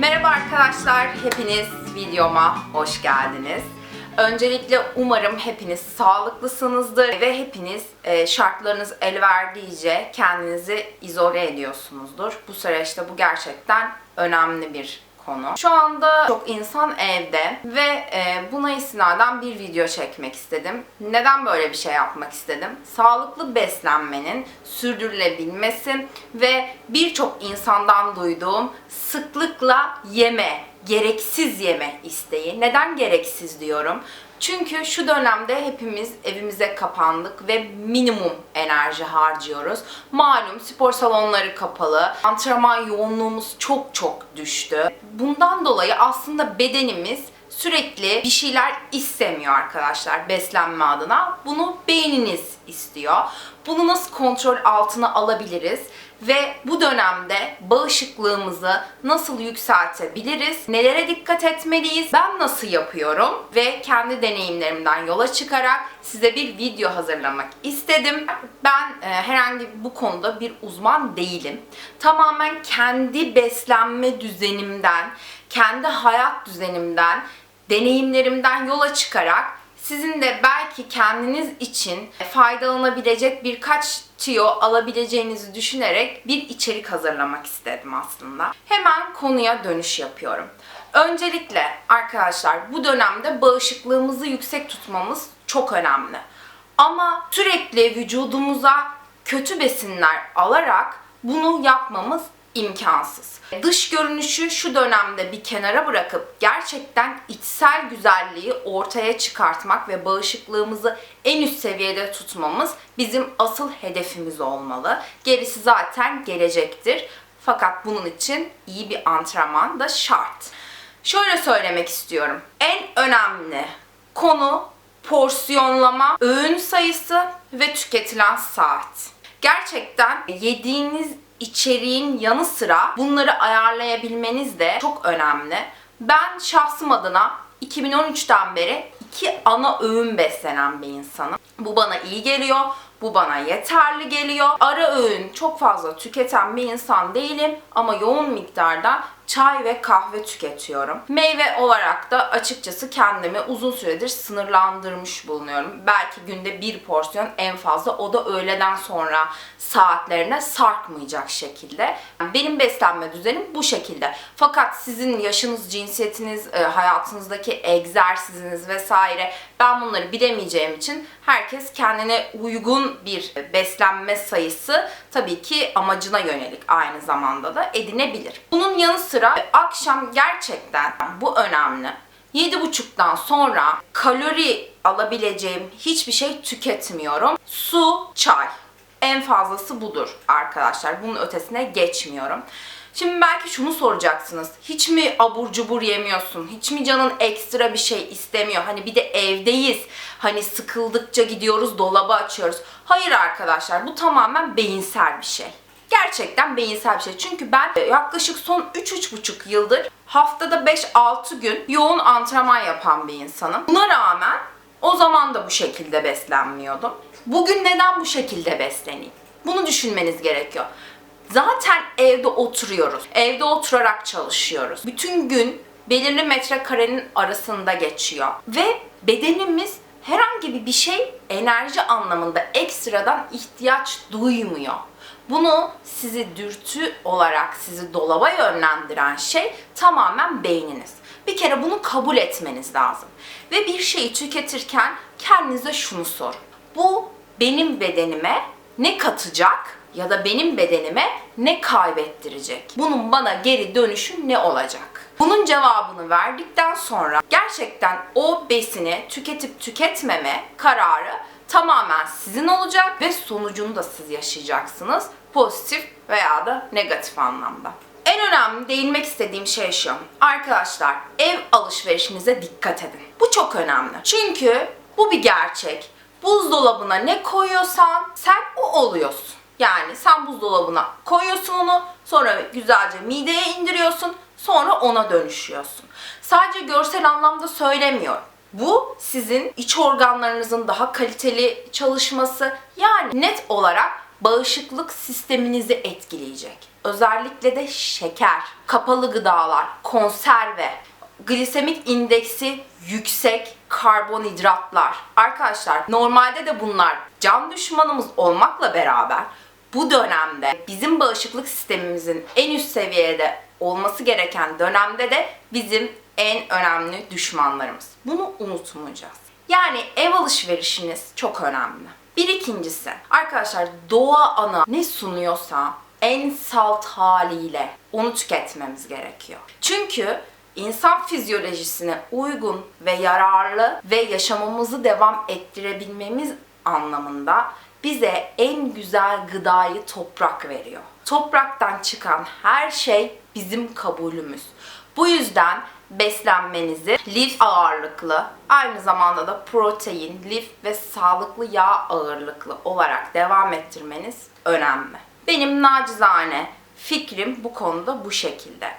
Merhaba arkadaşlar, hepiniz videoma hoş geldiniz. Öncelikle umarım hepiniz sağlıklısınızdır ve hepiniz e, şartlarınız el verdiğince kendinizi izole ediyorsunuzdur. Bu süreçte bu gerçekten önemli bir konu. Şu anda çok insan evde ve e, buna istinaden bir video çekmek istedim. Neden böyle bir şey yapmak istedim? Sağlıklı beslenmenin sürdürülebilmesi ve birçok insandan duyduğum sıklıkla yeme, gereksiz yeme isteği. Neden gereksiz diyorum? Çünkü şu dönemde hepimiz evimize kapandık ve minimum enerji harcıyoruz. Malum spor salonları kapalı, antrenman yoğunluğumuz çok çok düştü. Bundan dolayı aslında bedenimiz sürekli bir şeyler istemiyor arkadaşlar beslenme adına. Bunu beyniniz istiyor. Bunu nasıl kontrol altına alabiliriz? Ve bu dönemde bağışıklığımızı nasıl yükseltebiliriz? Nelere dikkat etmeliyiz? Ben nasıl yapıyorum? Ve kendi deneyimlerimden yola çıkarak size bir video hazırlamak istedim. Ben e, herhangi bu konuda bir uzman değilim. Tamamen kendi beslenme düzenimden, kendi hayat düzenimden, deneyimlerimden yola çıkarak sizin de belki kendiniz için faydalanabilecek birkaç tüyo alabileceğinizi düşünerek bir içerik hazırlamak istedim aslında. Hemen konuya dönüş yapıyorum. Öncelikle arkadaşlar bu dönemde bağışıklığımızı yüksek tutmamız çok önemli. Ama sürekli vücudumuza kötü besinler alarak bunu yapmamız imkansız. Dış görünüşü şu dönemde bir kenara bırakıp gerçekten içsel güzelliği ortaya çıkartmak ve bağışıklığımızı en üst seviyede tutmamız bizim asıl hedefimiz olmalı. Gerisi zaten gelecektir. Fakat bunun için iyi bir antrenman da şart. Şöyle söylemek istiyorum. En önemli konu porsiyonlama, öğün sayısı ve tüketilen saat. Gerçekten yediğiniz içeriğin yanı sıra bunları ayarlayabilmeniz de çok önemli. Ben şahsım adına 2013'ten beri iki ana öğün beslenen bir insanım. Bu bana iyi geliyor. Bu bana yeterli geliyor. Ara öğün çok fazla tüketen bir insan değilim ama yoğun miktarda çay ve kahve tüketiyorum. Meyve olarak da açıkçası kendimi uzun süredir sınırlandırmış bulunuyorum. Belki günde bir porsiyon en fazla o da öğleden sonra saatlerine sarkmayacak şekilde. Benim beslenme düzenim bu şekilde. Fakat sizin yaşınız, cinsiyetiniz, e, hayatınızdaki egzersiziniz vesaire ben bunları bilemeyeceğim için herkes kendine uygun bir beslenme sayısı tabii ki amacına yönelik aynı zamanda da edinebilir. Bunun yanı sıra akşam gerçekten bu önemli. 7.30'dan sonra kalori alabileceğim hiçbir şey tüketmiyorum. Su, çay. En fazlası budur arkadaşlar. Bunun ötesine geçmiyorum. Şimdi belki şunu soracaksınız. Hiç mi abur cubur yemiyorsun? Hiç mi canın ekstra bir şey istemiyor? Hani bir de evdeyiz. Hani sıkıldıkça gidiyoruz dolabı açıyoruz. Hayır arkadaşlar bu tamamen beyinsel bir şey. Gerçekten beyinsel bir şey. Çünkü ben yaklaşık son 3-3,5 yıldır haftada 5-6 gün yoğun antrenman yapan bir insanım. Buna rağmen o zaman da bu şekilde beslenmiyordum. Bugün neden bu şekilde besleneyim? Bunu düşünmeniz gerekiyor. Zaten evde oturuyoruz. Evde oturarak çalışıyoruz. Bütün gün belirli metrekarenin arasında geçiyor. Ve bedenimiz herhangi bir şey enerji anlamında ekstradan ihtiyaç duymuyor. Bunu sizi dürtü olarak sizi dolaba yönlendiren şey tamamen beyniniz. Bir kere bunu kabul etmeniz lazım. Ve bir şeyi tüketirken kendinize şunu sorun. Bu benim bedenime ne katacak ya da benim bedenime ne kaybettirecek? Bunun bana geri dönüşü ne olacak? Bunun cevabını verdikten sonra gerçekten o besini tüketip tüketmeme kararı tamamen sizin olacak ve sonucunu da siz yaşayacaksınız. Pozitif veya da negatif anlamda. En önemli değinmek istediğim şey şu. Arkadaşlar ev alışverişinize dikkat edin. Bu çok önemli. Çünkü bu bir gerçek. Buzdolabına ne koyuyorsan sen o oluyorsun. Yani sen buzdolabına koyuyorsun onu, sonra güzelce mideye indiriyorsun, sonra ona dönüşüyorsun. Sadece görsel anlamda söylemiyorum. Bu sizin iç organlarınızın daha kaliteli çalışması yani net olarak bağışıklık sisteminizi etkileyecek. Özellikle de şeker, kapalı gıdalar, konserve, glisemik indeksi yüksek karbonhidratlar. Arkadaşlar normalde de bunlar can düşmanımız olmakla beraber bu dönemde bizim bağışıklık sistemimizin en üst seviyede olması gereken dönemde de bizim en önemli düşmanlarımız. Bunu unutmayacağız. Yani ev alışverişiniz çok önemli. Bir ikincisi, arkadaşlar doğa ana ne sunuyorsa en salt haliyle onu tüketmemiz gerekiyor. Çünkü insan fizyolojisine uygun ve yararlı ve yaşamamızı devam ettirebilmemiz anlamında bize en güzel gıdayı toprak veriyor. Topraktan çıkan her şey bizim kabulümüz. Bu yüzden beslenmenizi lif ağırlıklı, aynı zamanda da protein, lif ve sağlıklı yağ ağırlıklı olarak devam ettirmeniz önemli. Benim nacizane fikrim bu konuda bu şekilde.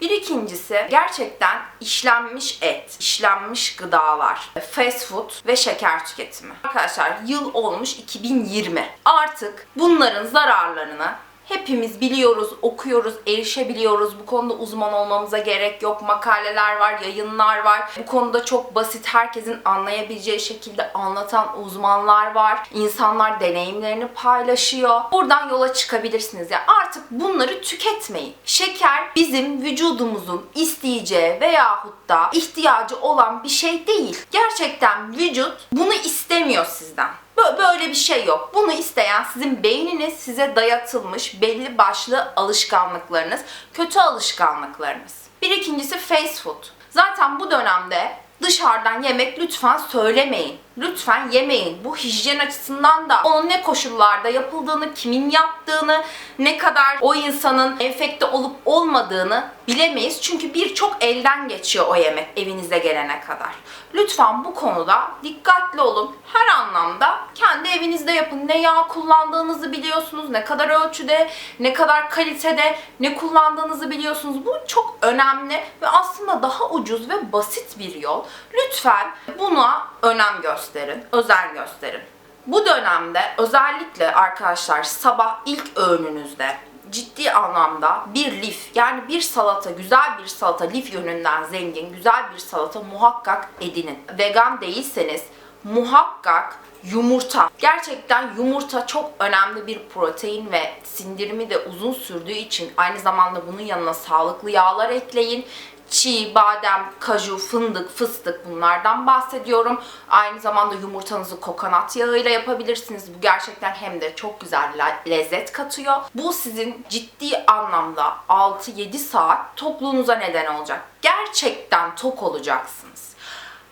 Bir ikincisi gerçekten işlenmiş et, işlenmiş gıdalar, fast food ve şeker tüketimi. Arkadaşlar yıl olmuş 2020. Artık bunların zararlarını hepimiz biliyoruz, okuyoruz, erişebiliyoruz. Bu konuda uzman olmamıza gerek yok. Makaleler var, yayınlar var. Bu konuda çok basit, herkesin anlayabileceği şekilde anlatan uzmanlar var. İnsanlar deneyimlerini paylaşıyor. Buradan yola çıkabilirsiniz. Yani artık bunları tüketmeyin. Şeker bizim vücudumuzun isteyeceği veyahut da ihtiyacı olan bir şey değil. Gerçekten vücut bunu istemiyor sizden. Bö- Böyle bir şey yok. Bunu isteyen sizin beyniniz size dayatılmış belli başlı alışkanlıklarınız, kötü alışkanlıklarınız. Bir ikincisi fast food. Zaten bu dönemde dışarıdan yemek lütfen söylemeyin. Lütfen yemeyin. Bu hijyen açısından da onun ne koşullarda yapıldığını, kimin yaptığını, ne kadar o insanın enfekte olup olmadığını bilemeyiz. Çünkü birçok elden geçiyor o yemek evinize gelene kadar. Lütfen bu konuda dikkatli olun. Her anlamda kendi evinizde yapın. Ne yağ kullandığınızı biliyorsunuz, ne kadar ölçüde, ne kadar kalitede, ne kullandığınızı biliyorsunuz. Bu çok önemli ve aslında daha ucuz ve basit bir yol. Lütfen buna önem gösterin, özen gösterin. Bu dönemde özellikle arkadaşlar sabah ilk öğününüzde ciddi anlamda bir lif yani bir salata güzel bir salata lif yönünden zengin güzel bir salata muhakkak edinin. Vegan değilseniz muhakkak yumurta. Gerçekten yumurta çok önemli bir protein ve sindirimi de uzun sürdüğü için aynı zamanda bunun yanına sağlıklı yağlar ekleyin. Çiğ, badem, kaju, fındık, fıstık bunlardan bahsediyorum. Aynı zamanda yumurtanızı kokonat yağıyla yapabilirsiniz. Bu gerçekten hem de çok güzel le- lezzet katıyor. Bu sizin ciddi anlamda 6-7 saat tokluğunuza neden olacak. Gerçekten tok olacaksınız.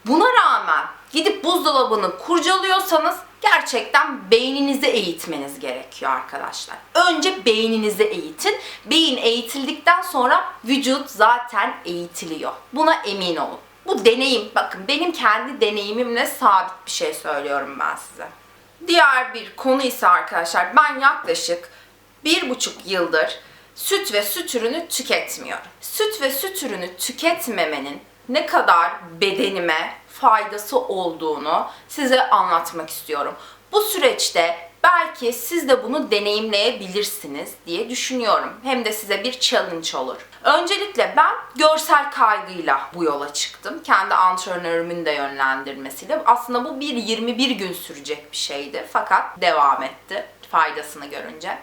Buna rağmen gidip buzdolabını kurcalıyorsanız gerçekten beyninizi eğitmeniz gerekiyor arkadaşlar. Önce beyninizi eğitin. Beyin eğitildikten sonra vücut zaten eğitiliyor. Buna emin olun. Bu deneyim, bakın benim kendi deneyimimle sabit bir şey söylüyorum ben size. Diğer bir konu ise arkadaşlar ben yaklaşık bir buçuk yıldır süt ve süt ürünü tüketmiyorum. Süt ve süt ürünü tüketmemenin ne kadar bedenime faydası olduğunu size anlatmak istiyorum. Bu süreçte belki siz de bunu deneyimleyebilirsiniz diye düşünüyorum. Hem de size bir challenge olur. Öncelikle ben görsel kaygıyla bu yola çıktım. Kendi antrenörümün de yönlendirmesiyle. Aslında bu bir 21 gün sürecek bir şeydi fakat devam etti faydasını görünce.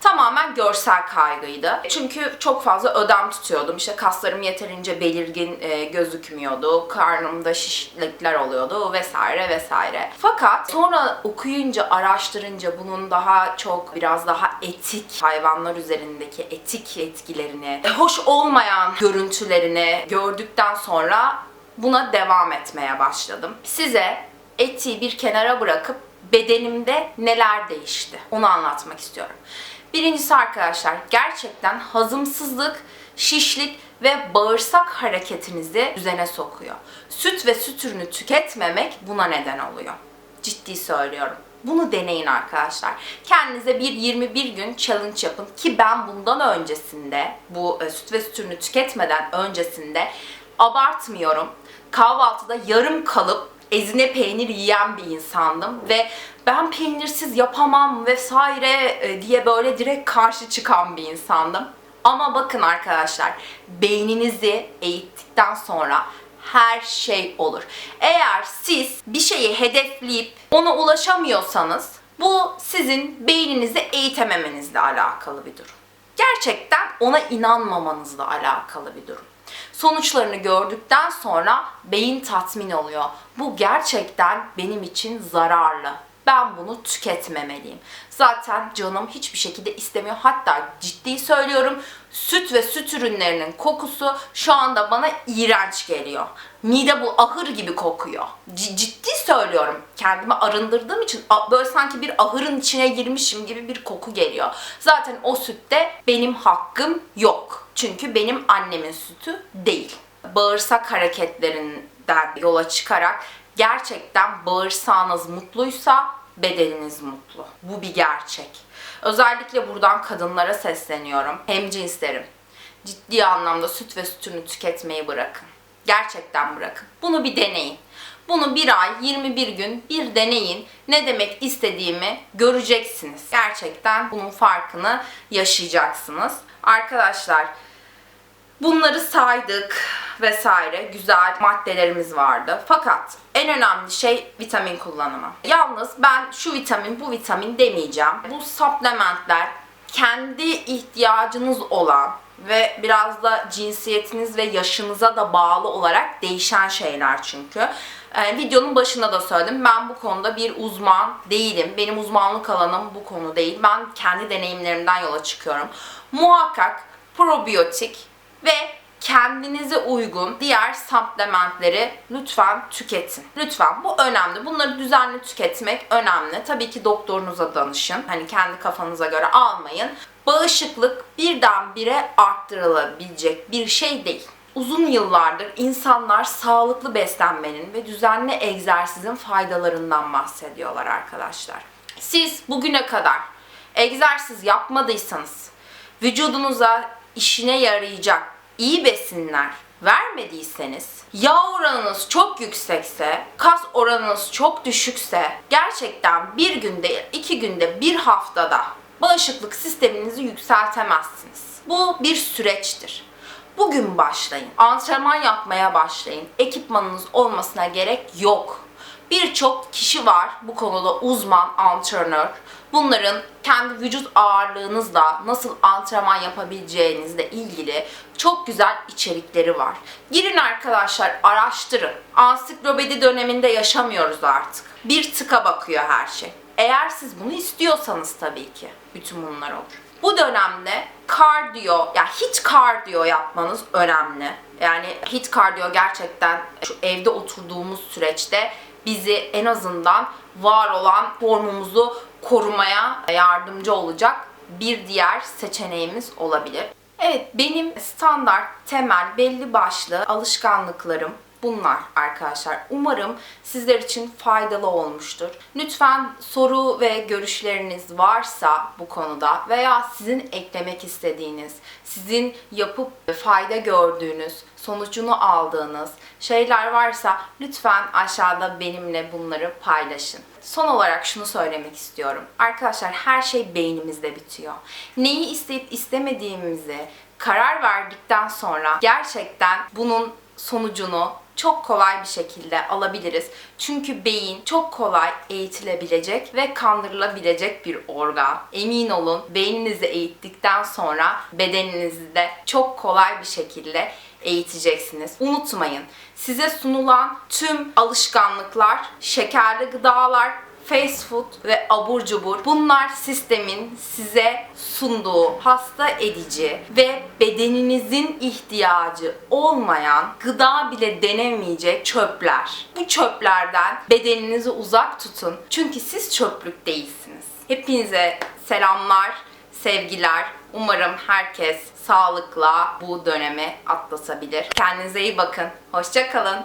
Tamamen görsel kaygıydı. Çünkü çok fazla ödem tutuyordum. İşte kaslarım yeterince belirgin e, gözükmüyordu. Karnımda şişlikler oluyordu vesaire vesaire. Fakat sonra okuyunca, araştırınca bunun daha çok biraz daha etik hayvanlar üzerindeki etik etkilerini, e, hoş olmayan görüntülerini gördükten sonra buna devam etmeye başladım. Size etiği bir kenara bırakıp bedenimde neler değişti onu anlatmak istiyorum. Birincisi arkadaşlar gerçekten hazımsızlık, şişlik ve bağırsak hareketinizi düzene sokuyor. Süt ve süt ürünü tüketmemek buna neden oluyor. Ciddi söylüyorum. Bunu deneyin arkadaşlar. Kendinize bir 21 gün challenge yapın ki ben bundan öncesinde bu e, süt ve süt ürünü tüketmeden öncesinde abartmıyorum. Kahvaltıda yarım kalıp ezine peynir yiyen bir insandım ve ben peynirsiz yapamam vesaire e, diye böyle direkt karşı çıkan bir insandım. Ama bakın arkadaşlar, beyninizi eğittikten sonra her şey olur. Eğer siz bir şeyi hedefleyip ona ulaşamıyorsanız bu sizin beyninizi eğitememenizle alakalı bir durum. Gerçekten ona inanmamanızla alakalı bir durum. Sonuçlarını gördükten sonra beyin tatmin oluyor. Bu gerçekten benim için zararlı. Ben bunu tüketmemeliyim. Zaten canım hiçbir şekilde istemiyor. Hatta ciddi söylüyorum süt ve süt ürünlerinin kokusu şu anda bana iğrenç geliyor. Mide bu ahır gibi kokuyor. C- ciddi söylüyorum. Kendimi arındırdığım için böyle sanki bir ahırın içine girmişim gibi bir koku geliyor. Zaten o sütte benim hakkım yok. Çünkü benim annemin sütü değil. Bağırsak hareketlerinden yola çıkarak gerçekten bağırsağınız mutluysa bedeniniz mutlu. Bu bir gerçek. Özellikle buradan kadınlara sesleniyorum. Hem cinslerim. Ciddi anlamda süt ve süt ürünü tüketmeyi bırakın. Gerçekten bırakın. Bunu bir deneyin. Bunu bir ay, 21 gün bir deneyin. Ne demek istediğimi göreceksiniz. Gerçekten bunun farkını yaşayacaksınız. Arkadaşlar Bunları saydık vesaire güzel maddelerimiz vardı. Fakat en önemli şey vitamin kullanımı. Yalnız ben şu vitamin bu vitamin demeyeceğim. Bu supplementler kendi ihtiyacınız olan ve biraz da cinsiyetiniz ve yaşınıza da bağlı olarak değişen şeyler çünkü. Ee, videonun başında da söyledim. Ben bu konuda bir uzman değilim. Benim uzmanlık alanım bu konu değil. Ben kendi deneyimlerimden yola çıkıyorum. Muhakkak probiyotik ve kendinize uygun diğer supplementleri lütfen tüketin. Lütfen bu önemli. Bunları düzenli tüketmek önemli. Tabii ki doktorunuza danışın. Hani kendi kafanıza göre almayın. Bağışıklık birdenbire arttırılabilecek bir şey değil. Uzun yıllardır insanlar sağlıklı beslenmenin ve düzenli egzersizin faydalarından bahsediyorlar arkadaşlar. Siz bugüne kadar egzersiz yapmadıysanız, vücudunuza işine yarayacak iyi besinler vermediyseniz, yağ oranınız çok yüksekse, kas oranınız çok düşükse, gerçekten bir günde, iki günde, bir haftada bağışıklık sisteminizi yükseltemezsiniz. Bu bir süreçtir. Bugün başlayın. Antrenman yapmaya başlayın. Ekipmanınız olmasına gerek yok. Birçok kişi var bu konuda uzman, antrenör. Bunların kendi vücut ağırlığınızla nasıl antrenman yapabileceğinizle ilgili çok güzel içerikleri var. Girin arkadaşlar, araştırın. Ansiklopedi döneminde yaşamıyoruz artık. Bir tıka bakıyor her şey. Eğer siz bunu istiyorsanız tabii ki bütün bunlar olur. Bu dönemde kardiyo, ya hiç kardiyo yapmanız önemli. Yani hiç kardiyo gerçekten şu evde oturduğumuz süreçte bizi en azından var olan formumuzu korumaya yardımcı olacak bir diğer seçeneğimiz olabilir. Evet benim standart, temel, belli başlı alışkanlıklarım bunlar arkadaşlar. Umarım sizler için faydalı olmuştur. Lütfen soru ve görüşleriniz varsa bu konuda veya sizin eklemek istediğiniz, sizin yapıp fayda gördüğünüz, sonucunu aldığınız şeyler varsa lütfen aşağıda benimle bunları paylaşın. Son olarak şunu söylemek istiyorum. Arkadaşlar her şey beynimizde bitiyor. Neyi isteyip istemediğimizi karar verdikten sonra gerçekten bunun sonucunu çok kolay bir şekilde alabiliriz. Çünkü beyin çok kolay eğitilebilecek ve kandırılabilecek bir organ. Emin olun beyninizi eğittikten sonra bedeninizi de çok kolay bir şekilde eğiteceksiniz. Unutmayın size sunulan tüm alışkanlıklar, şekerli gıdalar, fast food ve abur cubur bunlar sistemin size sunduğu hasta edici ve bedeninizin ihtiyacı olmayan gıda bile denemeyecek çöpler. Bu çöplerden bedeninizi uzak tutun. Çünkü siz çöplük değilsiniz. Hepinize selamlar, sevgiler. Umarım herkes sağlıkla bu dönemi atlatabilir. Kendinize iyi bakın. Hoşça kalın.